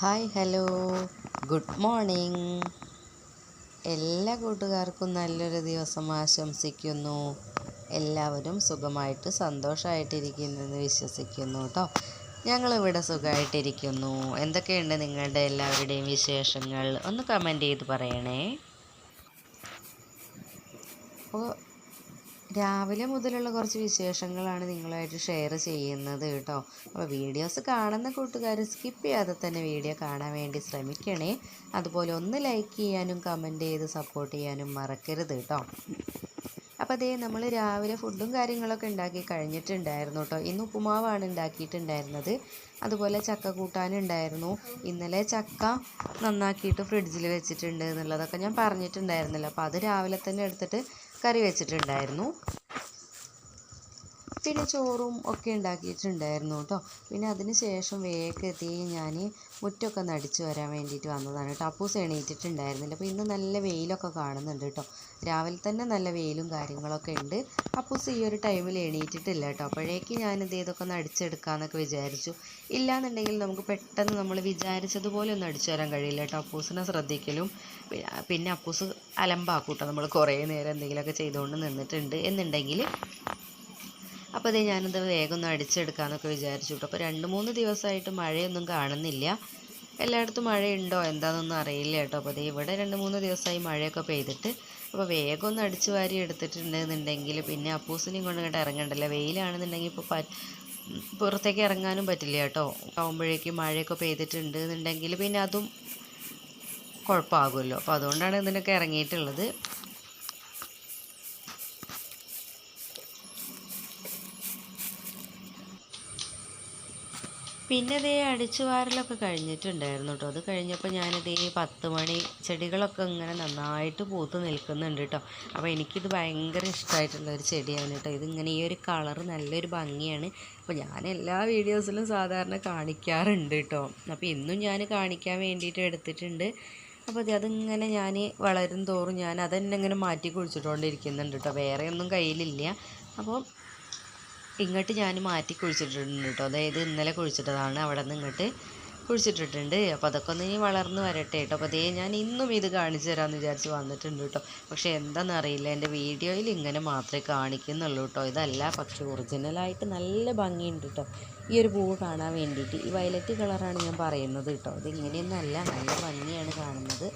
Hi hello. Good morning. എല്ലാ കൂട്ടുകാർക്കും നല്ലൊരു ദിവസം ആശംസിക്കുന്നു. എല്ലാവരും സുഖമായിട്ട് സന്തോഷമായിട്ടിരിക്കുന്നെന്ന് വിശ്വസിക്കുന്നു കേട്ടോ ഞങ്ങളിവിടെ സുഖമായിട്ടിരിക്കുന്നു എന്തൊക്കെയുണ്ട് നിങ്ങളുടെ എല്ലാവരുടെയും വിശേഷങ്ങൾ? ഒന്ന് കമന്റ് ചെയ്ത് പറയണേ. രാവിലെ മുതലുള്ള കുറച്ച് വിശേഷങ്ങളാണ് നിങ്ങളുമായിട്ട് ഷെയർ ചെയ്യുന്നത് കേട്ടോ. അപ്പോൾ വീഡിയോസ് കാണുന്ന കൂട്ടുകാർ സ്കിപ്പ് ചെയ്യാതെ തന്നെ വീഡിയോ കാണാൻ വേണ്ടി ശ്രമിക്കണേ. അതുപോലെ ഒന്ന് ലൈക്ക് ചെയ്യാനും കമന്റ് ചെയ്ത് സപ്പോർട്ട് ചെയ്യാനും മറക്കരുത് കേട്ടോ. അപ്പോൾ അതേ നമ്മൾ രാവിലെ ഫുഡും കാര്യങ്ങളൊക്കെ ഉണ്ടാക്കി കഴിഞ്ഞിട്ടുണ്ടായിരുന്നു കേട്ടോ. ഇന്ന് ഉപ്പുമാവാണ് ഉണ്ടാക്കിയിട്ടുണ്ടായിരുന്നത്. അതുപോലെ ചക്ക കൂട്ടാനുണ്ടായിരുന്നു ഇന്നലെ ചക്ക നന്നാക്കിയിട്ട് ഫ്രിഡ്ജിൽ വെച്ചിട്ടുണ്ട് എന്നുള്ളതൊക്കെ ഞാൻ പറഞ്ഞിട്ടുണ്ടായിരുന്നല്ലോ. അപ്പോൾ അത് രാവിലെ തന്നെ എടുത്തിട്ട് കറി വെച്ചിട്ടുണ്ടായിരുന്നു. പിന്നെ ചോറും ഒക്കെ ഉണ്ടാക്കിയിട്ടുണ്ടായിരുന്നു കേട്ടോ. പിന്നെ അതിന് ശേഷം വേഗം എത്തി ഞാൻ മുറ്റമൊക്കെ നടിച്ചു വരാൻ വേണ്ടിയിട്ട് വന്നതാണ് കേട്ടോ. അപ്പൂസ് എണീറ്റിട്ടുണ്ടായിരുന്നില്ല. അപ്പോൾ ഇന്ന് നല്ല വെയിലൊക്കെ കാണുന്നുണ്ട് കേട്ടോ. രാവിലെ തന്നെ നല്ല വെയിലും കാര്യങ്ങളൊക്കെ ഉണ്ട്. അപ്പൂസ് ഈ ഒരു ടൈമിൽ എണീറ്റിട്ടില്ല കേട്ടോ. അപ്പോഴേക്ക് ഞാനിത് ഇതൊക്കെ ഒന്ന് അടിച്ചെടുക്കാമെന്നൊക്കെ വിചാരിച്ചു. ഇല്ലാന്നുണ്ടെങ്കിൽ നമുക്ക് പെട്ടെന്ന് നമ്മൾ വിചാരിച്ചതുപോലെ ഒന്നും അടിച്ചു വരാൻ കഴിയില്ല കേട്ടോ. അപ്പൂസിനെ ശ്രദ്ധിക്കലും. പിന്നെ അപ്പൂസ് അലമ്പാക്കൂട്ടോ നമ്മൾ കുറേ നേരം എന്തെങ്കിലുമൊക്കെ ചെയ്തുകൊണ്ട് നിന്നിട്ടുണ്ട് എന്നുണ്ടെങ്കിൽ അപ്പോൾ അതേ ഞാനത് വേഗം ഒന്ന് അടിച്ചെടുക്കാമെന്നൊക്കെ വിചാരിച്ചു കേട്ടോ അപ്പോൾ രണ്ട് മൂന്ന് ദിവസമായിട്ട് മഴയൊന്നും കാണുന്നില്ല. എല്ലായിടത്തും മഴയുണ്ടോ? എന്താണെന്നൊന്നും അറിയില്ല കേട്ടോ അപ്പോൾ അതേ ഇവിടെ രണ്ട് മൂന്ന് ദിവസമായി മഴയൊക്കെ പെയ്തിട്ട്. അപ്പോൾ വേഗം ഒന്ന് അടിച്ചു വാരി എടുത്തിട്ടുണ്ടെന്നുണ്ടെങ്കിൽ പിന്നെ അപ്പൂസിനെയും കൊണ്ട് ഇങ്ങോട്ട് ഇറങ്ങണ്ടല്ലോ? വെയിലാണെന്നുണ്ടെങ്കിൽ ഇപ്പോൾ പുറത്തേക്ക് ഇറങ്ങാനും പറ്റില്ല കേട്ടോ ആകുമ്പോഴേക്കും മഴയൊക്കെ പെയ്തിട്ടുണ്ട് എന്നുണ്ടെങ്കിൽ പിന്നെ അതും കുഴപ്പമാകുമല്ലോ. അപ്പോൾ അതുകൊണ്ടാണ് ഇതിനൊക്കെ ഇറങ്ങിയിട്ടുള്ളത്. പിന്നെ ഇതേ അടിച്ചു വാരലൊക്കെ കഴിഞ്ഞിട്ടുണ്ടായിരുന്നു കേട്ടോ അത് കഴിഞ്ഞപ്പോൾ ഞാനിതേ പത്ത് മണി ചെടികളൊക്കെ ഇങ്ങനെ നന്നായിട്ട് പൂത്ത് നിൽക്കുന്നുണ്ട് കേട്ടോ അപ്പോൾ എനിക്കിത് ഭയങ്കര ഇഷ്ടമായിട്ടുള്ള ഒരു ചെടിയാണ് കേട്ടോ ഇതിങ്ങനെ ഈ ഒരു കളർ നല്ലൊരു ഭംഗിയാണ്. അപ്പോൾ ഞാൻ എല്ലാ വീഡിയോസിലും സാധാരണ കാണിക്കാറുണ്ട് കേട്ടോ അപ്പോൾ ഇന്നും ഞാൻ കാണിക്കാൻ വേണ്ടിയിട്ട് എടുത്തിട്ടുണ്ട്. അപ്പോൾ അത് അതിങ്ങനെ ഞാൻ വളരും തോറും ഞാൻ അതന്നെ ഇങ്ങനെ മാറ്റി കുഴിച്ചിട്ടുകൊണ്ടിരിക്കുന്നുണ്ട് കേട്ടോ വേറെയൊന്നും കയ്യിലില്ല. അപ്പോൾ ഇങ്ങോട്ട് ഞാൻ മാറ്റി കുഴിച്ചിട്ടിട്ടുണ്ട് കേട്ടോ. അതായത് ഇന്നലെ കുഴിച്ചിട്ടതാണ്. അവിടെ നിന്ന് ഇങ്ങോട്ട് കുഴിച്ചിട്ടിട്ടുണ്ട്. അപ്പോൾ അതൊക്കെ ഒന്ന് ഇനി വളർന്ന് വരട്ടെ കേട്ടോ. അപ്പോൾ അതേ ഞാൻ ഇന്നും ഇത് കാണിച്ചു തരാമെന്ന് വിചാരിച്ച് വന്നിട്ടുണ്ട് കേട്ടോ. പക്ഷേ എന്താണെന്ന് അറിയില്ല എന്റെ വീഡിയോയിൽ ഇങ്ങനെ മാത്രമേ കാണിക്കുന്നുള്ളൂ കേട്ടോ. ഇതല്ല പക്ഷേ ഒറിജിനലായിട്ട് നല്ല ഭംഗിയുണ്ട് കേട്ടോ. ഈ ഒരു പൂവ് കാണാൻ വേണ്ടിയിട്ട്. ഈ വയലറ്റ് കളറാണ് ഞാൻ പറയുന്നത് കേട്ടോ. ഇതിങ്ങനെയൊന്നല്ല നല്ല ഭംഗിയാണ് കാണുന്നത്.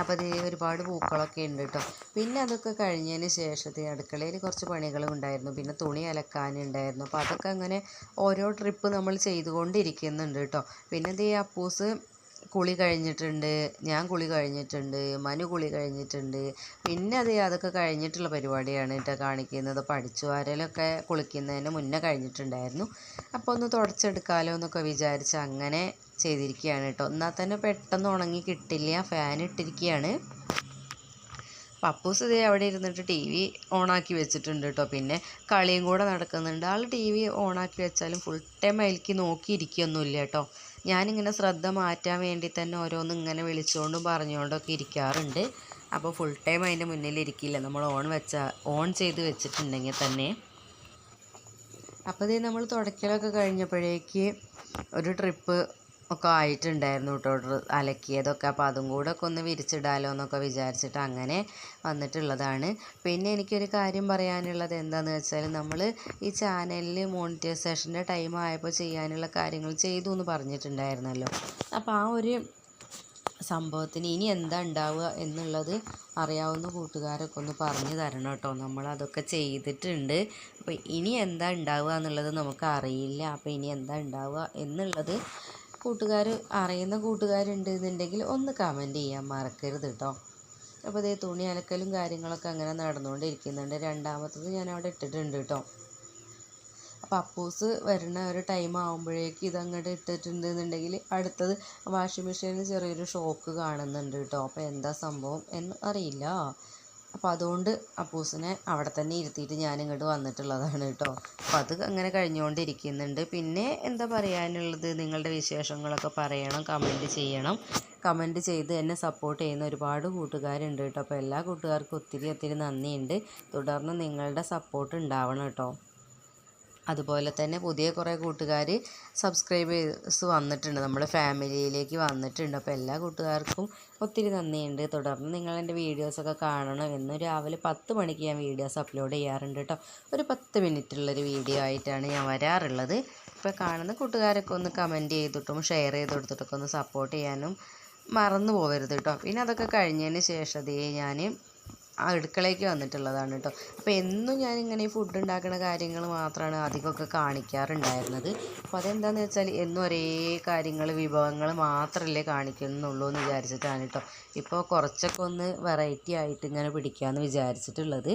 അപ്പോൾ ഇത് ഒരുപാട് പൂക്കളൊക്കെ ഉണ്ട് കേട്ടോ പിന്നെ അതൊക്കെ കഴിഞ്ഞതിന് ശേഷത്തെ അടുക്കളയിൽ കുറച്ച് പണികളും ഉണ്ടായിരുന്നു. പിന്നെ തുണി അലക്കാനുണ്ടായിരുന്നു അപ്പോൾ അതൊക്കെ അങ്ങനെ ഓരോ ട്രിപ്പ് നമ്മൾ ചെയ്തുകൊണ്ടിരിക്കുന്നുണ്ട് കേട്ടോ പിന്നെ ദേ അപ്പൂസ് കുളി കഴിഞ്ഞിട്ടുണ്ട് ഞാൻ കുളി കഴിഞ്ഞിട്ടുണ്ട് മനു കുളി കഴിഞ്ഞിട്ടുണ്ട്. പിന്നെ അത് അതൊക്കെ കഴിഞ്ഞിട്ടുള്ള പരിപാടിയാണ് കേട്ടോ കാണിക്കുന്നത്. പഠിച്ചു വാരലൊക്കെ കുളിക്കുന്നതിന് മുന്നേ കഴിഞ്ഞിട്ടുണ്ടായിരുന്നു. അപ്പോൾ ഒന്ന് തുടച്ചെടുക്കാമല്ലോ എന്നൊക്കെ വിചാരിച്ച് അങ്ങനെ ചെയ്തിരിക്കുകയാണ് കേട്ടോ. എന്നാൽ തന്നെ പെട്ടെന്ന് ഉണങ്ങി കിട്ടില്ല. ഫാൻ ഇട്ടിരിക്കുകയാണ്. പപ്പൂസ് ഇതേ അവിടെ ഇരുന്നിട്ട് ടി വി ഓണാക്കി വെച്ചിട്ടുണ്ട് കേട്ടോ പിന്നെ കളിയും കൂടെ നടക്കുന്നുണ്ട്. ആൾ ടി വി ഓണാക്കി വെച്ചാലും ഫുൾ ടൈം അതിലേക്ക് നോക്കിയിരിക്കുകയൊന്നുമില്ല കേട്ടോ ഞാനിങ്ങനെ ശ്രദ്ധ മാറ്റാൻ വേണ്ടി തന്നെ ഓരോന്ന് ഇങ്ങനെ വിളിച്ചുകൊണ്ടും പറഞ്ഞുകൊണ്ടൊക്കെ ഇരിക്കാറുണ്ട്. അപ്പോൾ ഫുൾ ടൈം അതിന്റെ മുന്നിലിരിക്കില്ല. നമ്മൾ ഓൺ വെച്ച ഓൺ ചെയ്ത് വെച്ചിട്ടുണ്ടെങ്കിൽ തന്നെ. അപ്പോൾ ഇതേ നമ്മൾ തുടക്കലൊക്കെ കഴിഞ്ഞപ്പോഴേക്ക് ഒരു ട്രിപ്പ് ഒക്കെ ആയിട്ടുണ്ടായിരുന്നു കേട്ടോ അലക്കിയതൊക്കെ. അപ്പോൾ അതും കൂടെ ഒക്കെ ഒന്ന് വിരിച്ചിടാലോ എന്നൊക്കെ വിചാരിച്ചിട്ട് അങ്ങനെ വന്നിട്ടുള്ളതാണ്. പിന്നെ എനിക്കൊരു കാര്യം പറയാനുള്ളത് എന്താണെന്ന് വെച്ചാൽ നമ്മൾ ഈ ചാനലിൽ മോണിറ്റൈസേഷന്റെ ടൈം ആയപ്പോൾ ചെയ്യാനുള്ള കാര്യങ്ങൾ ചെയ്തു എന്ന് പറഞ്ഞിട്ടുണ്ടായിരുന്നല്ലോ. അപ്പോൾ ആ ഒരു സംഭവത്തിന് ഇനി എന്താ ഉണ്ടാവുക എന്നുള്ളത് അറിയാവുന്ന കൂട്ടുകാരൊക്കെ ഒന്ന് പറഞ്ഞു തരണം കേട്ടോ നമ്മൾ അതൊക്കെ ചെയ്തിട്ടുണ്ട്. അപ്പോൾ ഇനി എന്താ ഉണ്ടാവുക എന്നുള്ളത് നമുക്ക് അറിയില്ല. അപ്പോൾ ഇനി എന്താ ഉണ്ടാവുക എന്നുള്ളത് കൂട്ടുകാർ അറിയുന്ന കൂട്ടുകാരുണ്ട് എന്നുണ്ടെങ്കിൽ ഒന്ന് കമന്റ് ചെയ്യാൻ മറക്കരുത് കേട്ടോ അപ്പോൾ ഇതേ തുണി അലക്കലും കാര്യങ്ങളൊക്കെ അങ്ങനെ നടന്നുകൊണ്ടിരിക്കുന്നുണ്ട്. രണ്ടാമത്തത് ഞാൻ അവിടെ ഇട്ടിട്ടുണ്ട് കേട്ടോ അപ്പോൾ അപ്പൂസ് വരുന്ന ഒരു ടൈം ആകുമ്പോഴേക്ക് ഇതങ്ങോട്ട് ഇട്ടിട്ടുണ്ട് എന്നുണ്ടെങ്കിൽ അടുത്തത് വാഷിംഗ് മെഷീനിൽ ചെറിയൊരു ഷോക്ക് കാണുന്നുണ്ട് കേട്ടോ അപ്പോൾ എന്താ സംഭവം എന്ന് അറിയില്ല. അപ്പോൾ അതുകൊണ്ട് അപ്പൂസിനെ അവിടെ തന്നെ ഇരുത്തിയിട്ട് ഞാൻ ഇങ്ങോട്ട് വന്നിട്ടുള്ളതാണ് കേട്ടോ. അപ്പോൾ അത് അങ്ങനെ കഴിഞ്ഞുകൊണ്ടിരിക്കുന്നുണ്ട്. പിന്നെ എന്താ പറയാനുള്ളത്? നിങ്ങളുടെ വിശേഷങ്ങളൊക്കെ പറയണം കമന്റ് ചെയ്യണം. കമന്റ് ചെയ്ത് എന്നെ സപ്പോർട്ട് ചെയ്യുന്ന ഒരുപാട് കൂട്ടുകാരുണ്ട് കേട്ടോ. അപ്പോൾ എല്ലാ കൂട്ടുകാർക്കും ഒത്തിരി ഒത്തിരി നന്ദിയുണ്ട്. തുടർന്ന് നിങ്ങളുടെ സപ്പോർട്ട് ഉണ്ടാവണം കേട്ടോ. അതുപോലെ തന്നെ പുതിയ കുറേ കൂട്ടുകാർ സബ്സ്ക്രൈബേഴ്സ് വന്നിട്ടുണ്ട്. നമ്മുടെ ഫാമിലിയിലേക്ക് വന്നിട്ടുണ്ട്. അപ്പോൾ എല്ലാ കൂട്ടുകാർക്കും ഒത്തിരി നന്ദിയുണ്ട്. തുടർന്ന് നിങ്ങൾ എന്റെ വീഡിയോസൊക്കെ കാണണം. എന്നും രാവിലെ പത്ത് മണിക്ക് ഞാൻ വീഡിയോസ് അപ്ലോഡ് ചെയ്യാറുണ്ട് കേട്ടോ. ഒരു പത്ത് മിനിറ്റുള്ളൊരു വീഡിയോ ആയിട്ടാണ് ഞാൻ വരാറുള്ളത്. ഇപ്പോൾ കാണുന്ന കൂട്ടുകാരൊക്കെ ഒന്ന് കമന്റ് ചെയ്തിട്ടും ഷെയർ ചെയ്ത് കൊടുത്തിട്ടൊക്കെ ഒന്ന് സപ്പോർട്ട് ചെയ്യാനും മറന്നു പോകരുത് കേട്ടോ. പിന്നെ അതൊക്കെ കഴിഞ്ഞതിന് ശേഷം അതേ ഞാൻ അടുക്കളയ്ക്ക് വന്നിട്ടുള്ളതാണ് കേട്ടോ അപ്പോൾ എന്നും ഞാനിങ്ങനെ ഈ ഫുഡ് ഉണ്ടാക്കുന്ന കാര്യങ്ങൾ മാത്രമാണ് അധികമൊക്കെ കാണിക്കാറുണ്ടായിരുന്നത്. അപ്പോൾ അതെന്താണെന്ന് വെച്ചാൽ എന്നും ഒരേ കാര്യങ്ങൾ വിഭവങ്ങൾ മാത്രമല്ലേ കാണിക്കുന്നുള്ളൂ എന്ന് വിചാരിച്ചിട്ടാണ് കേട്ടോ ഇപ്പോൾ കുറച്ചൊക്കെ ഒന്ന് വെറൈറ്റി ആയിട്ട് ഇങ്ങനെ പിടിക്കാമെന്ന് വിചാരിച്ചിട്ടുള്ളത്.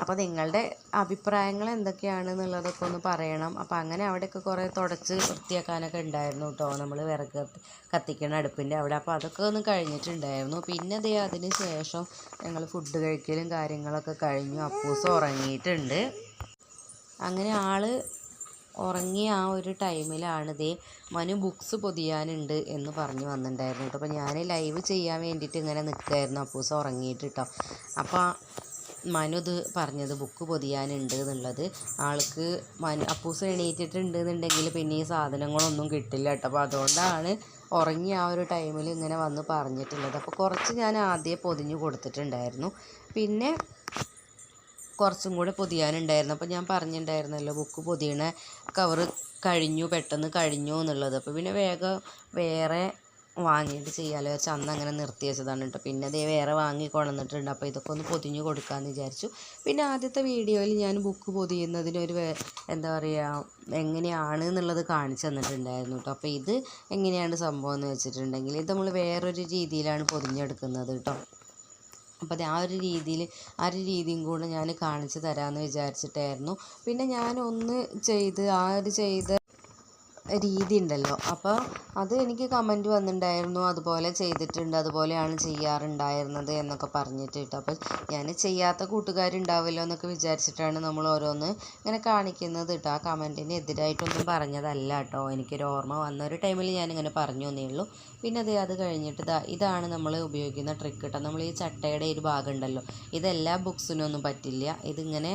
അപ്പോൾ നിങ്ങളുടെ അഭിപ്രായങ്ങൾ എന്തൊക്കെയാണെന്നുള്ളതൊക്കെ ഒന്ന് പറയണം. അപ്പോൾ അങ്ങനെ അവിടെയൊക്കെ കുറേ തുടച്ച് വൃത്തിയാക്കാനൊക്കെ ഉണ്ടായിരുന്നു കേട്ടോ നമ്മൾ വിറക് കത്തി കത്തിക്കുന്ന അടുപ്പിന്റെ അവിടെ. അപ്പോൾ അതൊക്കെ ഒന്ന് കഴിഞ്ഞിട്ടുണ്ടായിരുന്നു. പിന്നെ ദേ അതിന് ശേഷം ഞങ്ങൾ ഫുഡ് കഴിക്കലും കാര്യങ്ങളൊക്കെ കഴിഞ്ഞു. അപ്പൂസ് ഉറങ്ങിയിട്ടുണ്ട്. അങ്ങനെ ആൾ ഉറങ്ങിയ ആ ഒരു ടൈമിലാണ് ദേ മനു ബുക്സ് പൊതിയാനുണ്ട് എന്ന് പറഞ്ഞ് വന്നിട്ടുണ്ടായിരുന്നു കേട്ടോ അപ്പോൾ ഞാൻ ലൈവ് ചെയ്യാൻ വേണ്ടിയിട്ട് ഇങ്ങനെ നിൽക്കുമായിരുന്നു അപ്പൂസ് ഉറങ്ങിയിട്ട് കേട്ടോ അപ്പോൾ മനു ഇത് പറഞ്ഞത് ബുക്ക് പൊതിയാനുണ്ട് എന്നുള്ളത്. ആൾക്ക് മനു അപ്പൂസ് എണീറ്റിട്ടുണ്ട് എന്നുണ്ടെങ്കിൽ പിന്നെ ഈ സാധനങ്ങളൊന്നും കിട്ടില്ല കേട്ടോ. അപ്പോൾ അതുകൊണ്ടാണ് ഉറങ്ങി ആ ഒരു ടൈമിൽ ഇങ്ങനെ വന്ന് പറഞ്ഞിട്ടുള്ളത്. അപ്പോൾ കുറച്ച് ഞാൻ ആദ്യം പൊതിഞ്ഞ് കൊടുത്തിട്ടുണ്ടായിരുന്നു. പിന്നെ കുറച്ചും കൂടെ പൊതിയാനുണ്ടായിരുന്നു. അപ്പോൾ ഞാൻ പറഞ്ഞിട്ടുണ്ടായിരുന്നല്ലോ ബുക്ക് പൊതിയണ കവറ് കഴിഞ്ഞു പെട്ടെന്ന് കഴിഞ്ഞു എന്നുള്ളത്. അപ്പോൾ പിന്നെ വേഗം വേറെ വാങ്ങിയിട്ട് ചെയ്യാമല്ലോ വെച്ചാൽ അന്ന് അങ്ങനെ നിർത്തി വെച്ചതാണ് കേട്ടോ. പിന്നെ അതേ വേറെ വാങ്ങി കൊണ്ടുവന്നിട്ടുണ്ട് അപ്പോൾ ഇതൊക്കെ ഒന്ന് പൊതിഞ്ഞ് കൊടുക്കാമെന്ന് വിചാരിച്ചു. പിന്നെ ആദ്യത്തെ വീഡിയോയിൽ ഞാൻ ബുക്ക് പൊതിയുന്നതിനൊരു എന്താ പറയുക എങ്ങനെയാണ് എന്നുള്ളത് കാണിച്ചു തന്നിട്ടുണ്ടായിരുന്നു കേട്ടോ. അപ്പോൾ ഇത് എങ്ങനെയാണ് സംഭവം എന്ന് വെച്ചിട്ടുണ്ടെങ്കിൽ ഇത് നമ്മൾ വേറൊരു രീതിയിലാണ് പൊതിഞ്ഞെടുക്കുന്നത് കേട്ടോ. അപ്പോൾ അത് ആ ഒരു രീതിയിൽ ആ ഒരു രീതിയും കൂടെ ഞാൻ കാണിച്ചു തരാമെന്ന് വിചാരിച്ചിട്ടായിരുന്നു. പിന്നെ ഞാൻ ഒന്ന് ചെയ്ത് ആ ഒരു ചെയ്ത രീതി ഉണ്ടല്ലോ അപ്പോൾ അത് എനിക്ക് കമന്റ് വന്നിട്ടുണ്ടായിരുന്നു. അതുപോലെ ചെയ്തിട്ടുണ്ട്. അതുപോലെയാണ് ചെയ്യാറുണ്ടായിരുന്നത് എന്നൊക്കെ പറഞ്ഞിട്ട് കേട്ടോ. അപ്പോൾ ഞാൻ ചെയ്യാത്ത കൂട്ടുകാരുണ്ടാവുമല്ലോ എന്നൊക്കെ വിചാരിച്ചിട്ടാണ് നമ്മൾ ഓരോന്ന് ഇങ്ങനെ കാണിക്കുന്നത് കേട്ടോ. ആ കമന്റിന് എതിരായിട്ടൊന്നും പറഞ്ഞതല്ല കേട്ടോ. എനിക്കൊരു ഓർമ്മ വന്ന ഒരു ടൈമിൽ ഞാനിങ്ങനെ പറഞ്ഞു എന്നേ ഉള്ളൂ. പിന്നെ അത് അത് കഴിഞ്ഞിട്ട് ഇതാ ഇതാണ് നമ്മൾ ഉപയോഗിക്കുന്ന ട്രിക്ക് കേട്ടോ. നമ്മൾ ഈ ചട്ടയുടെ ഒരു ഭാഗം ഉണ്ടല്ലോ. ഇതെല്ലാ ബുക്സിനൊന്നും പറ്റില്ല. ഇതിങ്ങനെ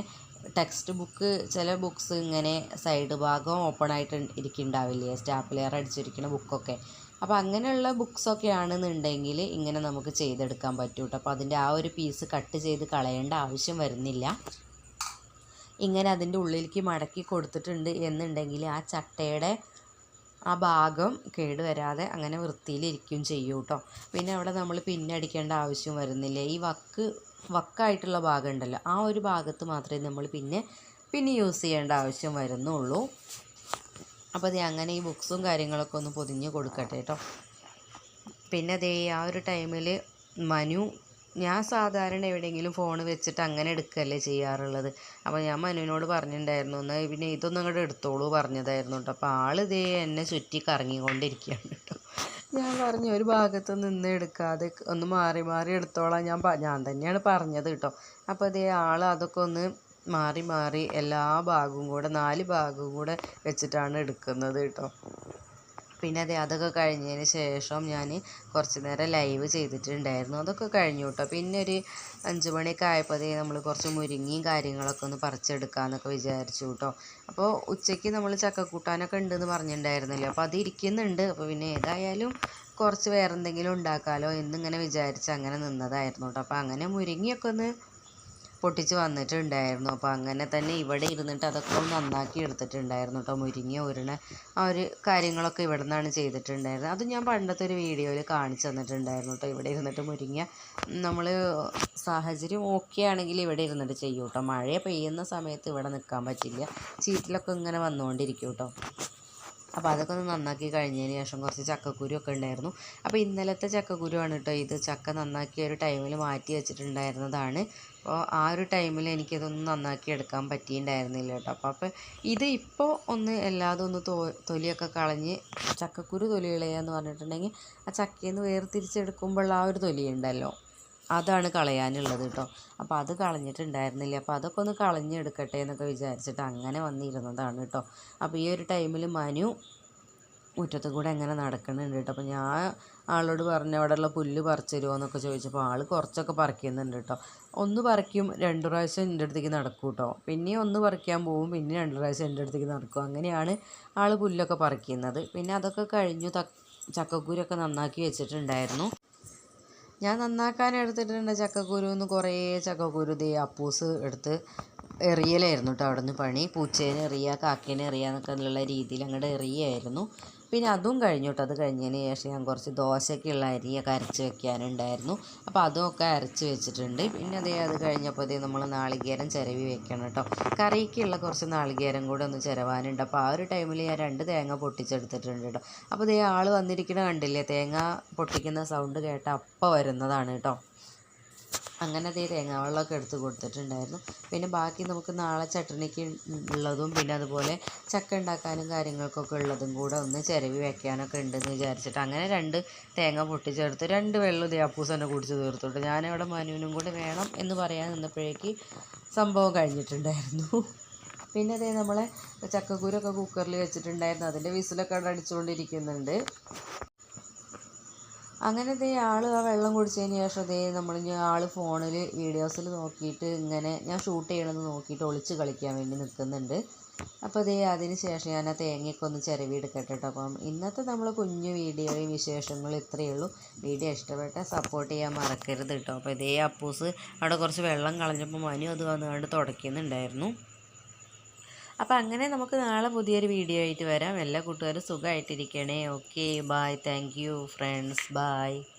ടെക്സ്റ്റ് ബുക്ക് ചില ബുക്ക്സ് ഇങ്ങനെ സൈഡ് ഭാഗം ഓപ്പൺ ആയിട്ട് ഇരിക്കുന്നുണ്ടാവില്ലേ? സ്റ്റാപ്ലെയർ അടിച്ചിരിക്കുന്ന ബുക്കൊക്കെ. അപ്പോൾ അങ്ങനെയുള്ള ബുക്സൊക്കെ ആണെന്നുണ്ടെങ്കിൽ ഇങ്ങനെ നമുക്ക് ചെയ്തെടുക്കാൻ പറ്റും കേട്ടോ അപ്പോൾ അതിന്റെ ആ ഒരു പീസ് കട്ട് ചെയ്ത് കളയേണ്ട ആവശ്യം വരുന്നില്ല. ഇങ്ങനെ അതിന്റെ ഉള്ളിലേക്ക് മടക്കി കൊടുത്തിട്ടുണ്ട് എന്നുണ്ടെങ്കിൽ ആ ചട്ടയുടെ ആ ഭാഗം കേടുവരാതെ അങ്ങനെ വൃത്തിയിലിരിക്കും ചെയ്യും കേട്ടോ. പിന്നെ അവിടെ നമ്മൾ പിന്നടിക്കേണ്ട ആവശ്യം വരുന്നില്ല. ഈ വക്ക് വക്കായിട്ടുള്ള ഭാഗം ഉണ്ടല്ലോ ആ ഒരു ഭാഗത്ത് മാത്രമേ നമ്മൾ പിന്നെ പിന്നെ യൂസ് ചെയ്യേണ്ട ആവശ്യം വരുന്നുള്ളൂ. അപ്പോൾ അതേ അങ്ങനെ ഈ ബുക്സും കാര്യങ്ങളൊക്കെ ഒന്ന് പൊതിഞ്ഞ് കൊടുക്കട്ടെ കേട്ടോ പിന്നെ അതേ ആ ഒരു ടൈമിൽ മനു ഞാൻ സാധാരണ എവിടെയെങ്കിലും ഫോൺ വെച്ചിട്ട് അങ്ങനെ എടുക്കല്ലേ ചെയ്യാറുള്ളത്. അപ്പോൾ ഞാൻ മനുവിനോട് പറഞ്ഞിട്ടുണ്ടായിരുന്നു എന്നാൽ പിന്നെ ഇതൊന്നും അങ്ങോട്ട് എടുത്തോളൂ പറഞ്ഞതായിരുന്നു കേട്ടോ അപ്പോൾ ആൾ ഇതേ എന്നെ ചുറ്റി കറങ്ങിക്കൊണ്ടിരിക്കുകയാണ് കേട്ടോ ഞാൻ പറഞ്ഞു ഒരു ഭാഗത്ത് നിന്ന് എടുക്കാതെ ഒന്ന് മാറി മാറി എടുത്തോളാം. ഞാൻ ഞാൻ തന്നെയാണ് പറഞ്ഞത് കേട്ടോ. അപ്പോൾ അതേ ആൾ അതൊക്കെ ഒന്ന് മാറി മാറി എല്ലാ ഭാഗവും കൂടെ നാല് ഭാഗവും കൂടെ വെച്ചിട്ടാണ് എടുക്കുന്നത് കേട്ടോ. പിന്നെ അതെ അതൊക്കെ കഴിഞ്ഞതിന് ശേഷം ഞാൻ കുറച്ച് നേരം ലൈവ് ചെയ്തിട്ടുണ്ടായിരുന്നു. അതൊക്കെ കഴിഞ്ഞു കേട്ടോ പിന്നെ ഒരു അഞ്ച് മണിയൊക്കെ ആയപ്പോഴേ നമ്മൾ കുറച്ച് മുരിങ്ങയും കാര്യങ്ങളൊക്കെ ഒന്ന് പറിച്ചെടുക്കാമെന്നൊക്കെ വിചാരിച്ചു കേട്ടോ അപ്പോൾ ഉച്ചയ്ക്ക് നമ്മൾ ചക്കക്കൂട്ടാനൊക്കെ ഉണ്ടെന്ന് പറഞ്ഞിട്ടുണ്ടായിരുന്നല്ലോ. അപ്പോൾ അത് ഇരിക്കുന്നുണ്ട്. അപ്പോൾ പിന്നെ ഏതായാലും കുറച്ച് വേറെ എന്തെങ്കിലും ഉണ്ടാക്കാമല്ലോ എന്നിങ്ങനെ വിചാരിച്ച് അങ്ങനെ നിന്നതായിരുന്നു കേട്ടോ അപ്പോൾ അങ്ങനെ മുരിങ്ങയൊക്കെ ഒന്ന് പൊട്ടിച്ച് വന്നിട്ടുണ്ടായിരുന്നു. അപ്പോൾ അങ്ങനെ തന്നെ ഇവിടെ ഇരുന്നിട്ട് അതൊക്കെ നന്നാക്കി എടുത്തിട്ടുണ്ടായിരുന്നു കേട്ടോ മുരിങ്ങ ഉരുണ ആ ഒരു കാര്യങ്ങളൊക്കെ ഇവിടെ നിന്നാണ് ചെയ്തിട്ടുണ്ടായിരുന്നത്. അത് ഞാൻ പണ്ടത്തെ ഒരു വീഡിയോയിൽ കാണിച്ചു തന്നിട്ടുണ്ടായിരുന്നു കേട്ടോ ഇവിടെ ഇരുന്നിട്ട് മുരിങ്ങ നമ്മൾ സാഹചര്യം ഓക്കെ ആണെങ്കിൽ ഇവിടെ ഇരുന്നിട്ട് ചെയ്യൂട്ടോ മഴ പെയ്യുന്ന സമയത്ത് ഇവിടെ നിൽക്കാൻ പറ്റില്ല. ചീറ്റിലൊക്കെ ഇങ്ങനെ വന്നുകൊണ്ടിരിക്കും കേട്ടോ അപ്പോൾ അതൊക്കെ ഒന്ന് നന്നാക്കി കഴിഞ്ഞതിന് ശേഷം കുറച്ച് ചക്കക്കുരു ഒക്കെ ഉണ്ടായിരുന്നു. അപ്പോൾ ഇന്നലത്തെ ചക്കക്കുരുവാണ് കേട്ടോ ഇത്. ചക്ക നന്നാക്കിയ ഒരു ടൈമിൽ മാറ്റി വെച്ചിട്ടുണ്ടായിരുന്നതാണ്. അപ്പോൾ ആ ഒരു ടൈമിൽ എനിക്കിതൊന്നും നന്നാക്കി എടുക്കാൻ പറ്റിയിട്ടുണ്ടായിരുന്നില്ല കേട്ടോ അപ്പോൾ അപ്പോൾ ഇത് ഇപ്പോൾ ഒന്ന് എല്ലാതും ഒന്ന് തോ തൊലിയൊക്കെ കളഞ്ഞ് ചക്കക്കുരു തൊലി കളയുക പറഞ്ഞിട്ടുണ്ടെങ്കിൽ ആ ചക്കയിൽ നിന്ന് വേർതിരിച്ചെടുക്കുമ്പോൾ ആ ഒരു തൊലി ഉണ്ടല്ലോ. അതാണ് കളയാനുള്ളത് കേട്ടോ. അപ്പോൾ അത് കളഞ്ഞിട്ടുണ്ടായിരുന്നില്ല. അപ്പോൾ അതൊക്കെ ഒന്ന് കളഞ്ഞെടുക്കട്ടെ എന്നൊക്കെ വിചാരിച്ചിട്ട് അങ്ങനെ വന്നിരുന്നതാണ് കേട്ടോ. അപ്പോൾ ഈ ഒരു ടൈമിൽ മനു മുറ്റത്ത് കൂടെ എങ്ങനെ നടക്കുന്നുണ്ട് കേട്ടോ. അപ്പോൾ ഞാൻ ആളോട് പറഞ്ഞു അവിടെയുള്ള പുല്ല് പറിച്ചുതരുമോ എന്നൊക്കെ ചോദിച്ചപ്പോൾ ആൾ കുറച്ചൊക്കെ പറിക്കുന്നുണ്ട് കേട്ടോ. ഒന്ന് പറിക്കും രണ്ട് പ്രാവശ്യം എന്റെ അടുത്തേക്ക് നടക്കും കേട്ടോ. പിന്നെയും ഒന്ന് പറിക്കാൻ പോവും പിന്നെ രണ്ട് പ്രാവശ്യം എന്റെ അടുത്തേക്ക് നടക്കും. അങ്ങനെയാണ് ആൾ പുല്ലൊക്കെ പറിക്കുന്നത്. പിന്നെ അതൊക്കെ കഴിഞ്ഞു ചക്കക്കുരൊക്കെ നന്നാക്കി വെച്ചിട്ടുണ്ടായിരുന്നു. ഞാൻ നന്നാക്കാൻ എടുത്തിട്ടുണ്ട് ചക്കക്കുരു എന്ന് കുറേ ചക്കക്കുരു ദേ അപ്പൂസ് എടുത്ത് എറിയലായിരുന്നു കേട്ടോ അവിടെ നിന്ന് പണി. പൂച്ചേനെ എറിയുക കാക്കേനെ എറിയുക എന്നൊക്കെ ഉള്ള രീതിയിൽ അങ്ങോട്ട് എറിയായിരുന്നു. പിന്നെ അതും കഴിഞ്ഞു കേട്ടോ അത് കഴിഞ്ഞതിന് ശേഷം ഞാൻ കുറച്ച് ദോശയ്ക്കുള്ള അരിയൊക്കെ അരച്ച് വെക്കാനുണ്ടായിരുന്നു. അപ്പോൾ അതൊക്കെ അരച്ച് വെച്ചിട്ടുണ്ട്. പിന്നെ അതേ അത് കഴിഞ്ഞപ്പോൾ അതേ നമ്മൾ നാളികേരം ചിരവി വെക്കണം കേട്ടോ കറിക്കുള്ള കുറച്ച് നാളികേരം കൂടെ ഒന്ന് ചിരവാനുണ്ട്. അപ്പോൾ ആ ഒരു ടൈമിൽ ഞാൻ രണ്ട് തേങ്ങ പൊട്ടിച്ചെടുത്തിട്ടുണ്ട് കേട്ടോ അപ്പോൾ ദേ ആൾ വന്നിരിക്കണ കണ്ടില്ലേ? തേങ്ങ പൊട്ടിക്കുന്ന സൗണ്ട് കേട്ട അപ്പം വരുന്നതാണ് കേട്ടോ അങ്ങനെ ദേ തേങ്ങാവെള്ളമൊക്കെ എടുത്ത് കൊടുത്തിട്ടുണ്ടായിരുന്നു. പിന്നെ ബാക്കി നമുക്ക് നാളെ ചട്ടണിക്ക് ഉള്ളതും പിന്നെ അതുപോലെ ചക്ക ഉണ്ടാക്കാനും കാര്യങ്ങൾക്കൊക്കെ ഉള്ളതും കൂടെ ഒന്ന് ചിരവി വെക്കാനൊക്കെ ഉണ്ടെന്ന് വിചാരിച്ചിട്ട് അങ്ങനെ രണ്ട് തേങ്ങ പൊട്ടിച്ചെടുത്ത് രണ്ട് വെള്ളം ഇതേ അപ്പൂസ് തന്നെ കുടിച്ച് തീർത്തിട്ട്. ഞാനവിടെ മനുവിനും കൂടെ വേണം എന്ന് പറയാൻ നിന്നപ്പോഴേക്ക് സംഭവം കഴിഞ്ഞിട്ടുണ്ടായിരുന്നു. പിന്നെ അതേ നമ്മളെ ചക്കക്കുരൊക്കെ കുക്കറിൽ വെച്ചിട്ടുണ്ടായിരുന്നു. അതിന്റെ വിസിലൊക്കെ അവിടെ അടിച്ചുകൊണ്ടിരിക്കുന്നുണ്ട്. അങ്ങനെ ദേ ആൾ ആ വെള്ളം കുടിച്ചതിന് ശേഷം ദേ നമ്മൾ ആൾ ഫോണിൽ വീഡിയോസിൽ നോക്കിയിട്ട് ഇങ്ങനെ ഞാൻ ഷൂട്ട് ചെയ്യണമെന്ന് നോക്കിയിട്ട് ഒളിച്ച് കളിക്കാൻ വേണ്ടി നിൽക്കുന്നുണ്ട് അപ്പോൾ ദേ അതിന് ശേഷം ഞാൻ ആ തേങ്ങയൊക്കെ ഒന്ന് ചിരവിയെടുക്കട്ടെ കേട്ടോ അപ്പം ഇന്നത്തെ നമ്മൾ കുഞ്ഞു വീഡിയോയും വിശേഷങ്ങളും ഇത്രയേ ഉള്ളൂ. വീഡിയോ ഇഷ്ടപ്പെട്ടാൽ സപ്പോർട്ട് ചെയ്യാൻ മറക്കരുത് കേട്ടോ അപ്പോൾ ഇതേ അപ്പൂസ് അവിടെ കുറച്ച് വെള്ളം കളഞ്ഞപ്പോൾ മനു അത് വന്നുകൊണ്ട് തുടയ്ക്കുന്നുണ്ടായിരുന്നു. അപ്പോൾ അങ്ങനെ നമുക്ക് നാളെ പുതിയൊരു വീഡിയോ ആയിട്ട് വരാം. എല്ലാ കൂട്ടുകാരും സുഖമായിട്ടിരിക്കണേ. Okay bye thank friends bye